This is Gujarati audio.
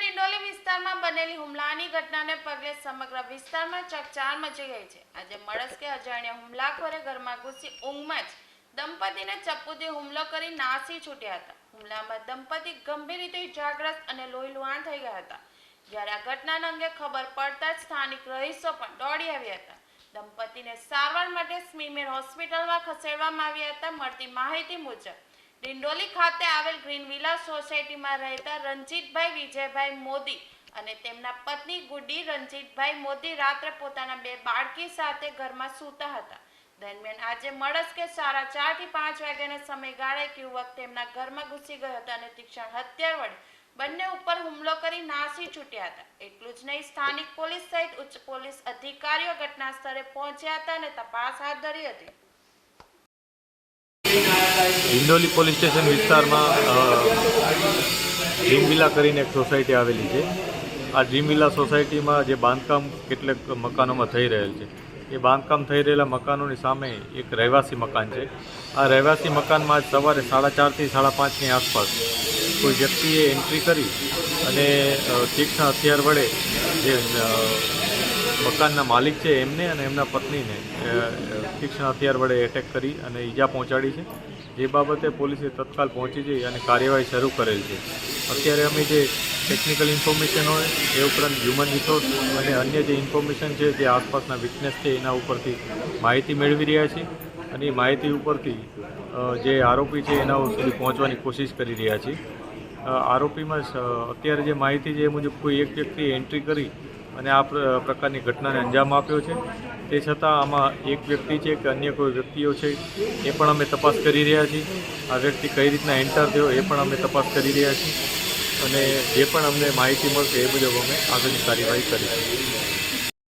ડિંડોલી વિસ્તારમાં બનેલી હુમલાની ઘટનાને પગલે સમગ્ર વિસ્તારમાં ચકચાર મચી ગઈ છે. આજે મળસ્કે અજાણ્યા હુમલાખોરે ઘરમાં ઘૂસી ઊંઘમાં જ દંપતીને ચપ્પુથી હુમલો કરી નાસી છૂટ્યા હતા. હુમલામાં દંપતી ગંભીર રીતે ઇજાગ્રસ્ત અને લોહીલુહાણ થઈ ગયા હતા. જ્યારે આ ઘટનાના અંગે ખબર પડતા જ સ્થાનિક રહીશો પણ દોડી આવ્યા હતા. દંપતીને સારવાર માટે સ્મીમેર હોસ્પિટલમાં ખસેડવામાં આવ્યા હતા. મળતી માહિતી મુજબ ડિંડોલી ખાતે આવેલ ગ્રીન વિલા સોસાયટીમાં રહેતા રણજીતભાઈ વિજયભાઈ મોદી અને તેમના પત્ની ગુડી રણજીતભાઈ મોદી રાત્રે પોતાના બે બાળકી સાથે ઘરમાં સૂતા હતા. દરમિયાન આજે મળસ કે સાડા ચારથી પાંચ વાગ્યાના સમયગાળે એક યુવક તેમના ઘરમાં ઘૂસી ગયો હતો અને તીક્ષણ હત્યા વડે બંને ઉપર હુમલો કરી નાસી છૂટ્યા હતા. એટલું જ નહીં, સ્થાનિક પોલીસ સહિત ઉચ્ચ પોલીસ અધિકારીઓ ઘટના સ્થળે પહોંચ્યા હતા અને તપાસ હાથ ધરી હતી. હિંડોલી પોલીસ સ્ટેશન વિસ્તારમાં ડ્રીમવિલા કરીને એક સોસાયટી આવેલી છે. આ ડ્રીમવિલા સોસાયટીમાં જે બાંધકામ કેટલાક મકાનોમાં થઈ રહેલ છે. એ બાંધકામ થઈ રહેલા મકાનોની સામે એક રહેવાસી મકાન છે. આ રહેવાસી મકાનમાં આજ સવારે સાડા ચારથી સાડા પાંચની આસપાસ કોઈ વ્યક્તિએ એન્ટ્રી કરી અને તીક્ષ્ણ હથિયાર વડે જે મકાનના માલિક છે એમને અને એમના પત્નીને. તીક્ષ્ણ હથિયાર વડે એટેક કરી અને ઈજા પહોંચાડી છે. જે બાબતે પોલીસે તત્કાલ પહોંચી જઈ અને કાર્યવાહી શરૂ કરેલ છે. અત્યારે અમે જે ટેકનિકલ ઇન્ફોર્મેશન હોય, એ ઉપરાંત હ્યુમન રિસોર્સ અને અન્ય જે ઇન્ફોર્મેશન છે, જે આસપાસના વિટનેસ છે, એના ઉપરથી માહિતી મેળવી રહ્યા છીએ. અને એ માહિતી ઉપરથી જે આરોપી છે, એના સુધી પહોંચવાની કોશિશ કરી રહ્યા છીએ. આરોપીમાં અત્યારે જે માહિતી છે, એ મુજબ કોઈ એક વ્યક્તિએ એન્ટ્રી કરી અને આ પ્રકારની ઘટનાને અંજામ આપ્યો છે. તે છતાં આમાં એક વ્યક્તિ છે કે અન્ય કોઈ વ્યક્તિઓ છે, એ પણ અમે તપાસ કરી રહ્યા છીએ. આ વ્યક્તિ કઈ રીતના એન્ટર થયો એ પણ અમે તપાસ કરી રહ્યા છીએ. અને જે પણ અમને માહિતી મળશે એ મુજબ અમે આગળની કાર્યવાહી કરીશું.